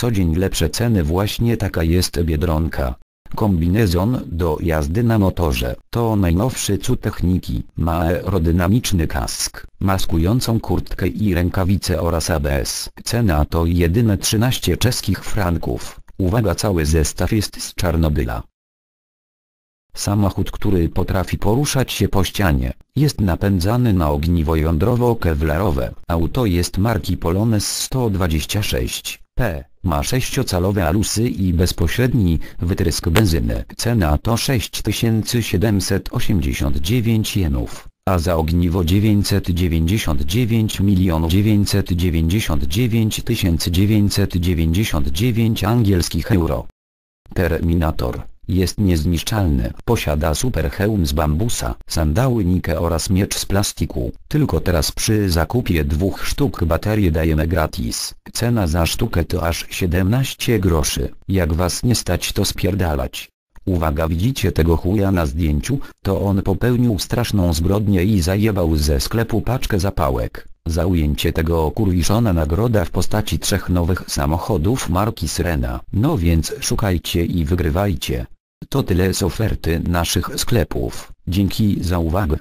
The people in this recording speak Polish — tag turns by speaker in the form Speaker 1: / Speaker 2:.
Speaker 1: Co dzień lepsze ceny właśnie taka jest Biedronka. Kombinezon do jazdy na motorze to najnowszy cud techniki. Ma aerodynamiczny kask, maskującą kurtkę i rękawice oraz ABS. Cena to jedyne 13 czeskich franków. Uwaga cały zestaw jest z Czarnobyla. Samochód, który potrafi poruszać się po ścianie, jest napędzany na ogniwo jądrowo-kewlarowe. Auto jest marki Polones 126 P. Ma sześciocalowe alusy i bezpośredni wytrysk benzyny. Cena to 6789 jenów, a za ogniwo 999 milionów 999 999 angielskich euro. Terminator jest niezniszczalny. Posiada super hełm z bambusa, sandały Nike oraz miecz z plastiku. Tylko teraz przy zakupie dwóch sztuk baterie dajemy gratis. Cena za sztukę to aż 17 groszy. Jak was nie stać to spierdalać. Uwaga widzicie tego chuja na zdjęciu? To on popełnił straszną zbrodnię i zajebał ze sklepu paczkę zapałek. Za ujęcie tego kurwiszona nagroda w postaci trzech nowych samochodów marki Syrena. No więc szukajcie i wygrywajcie. To tyle z oferty naszych sklepów. Dzięki za uwagę.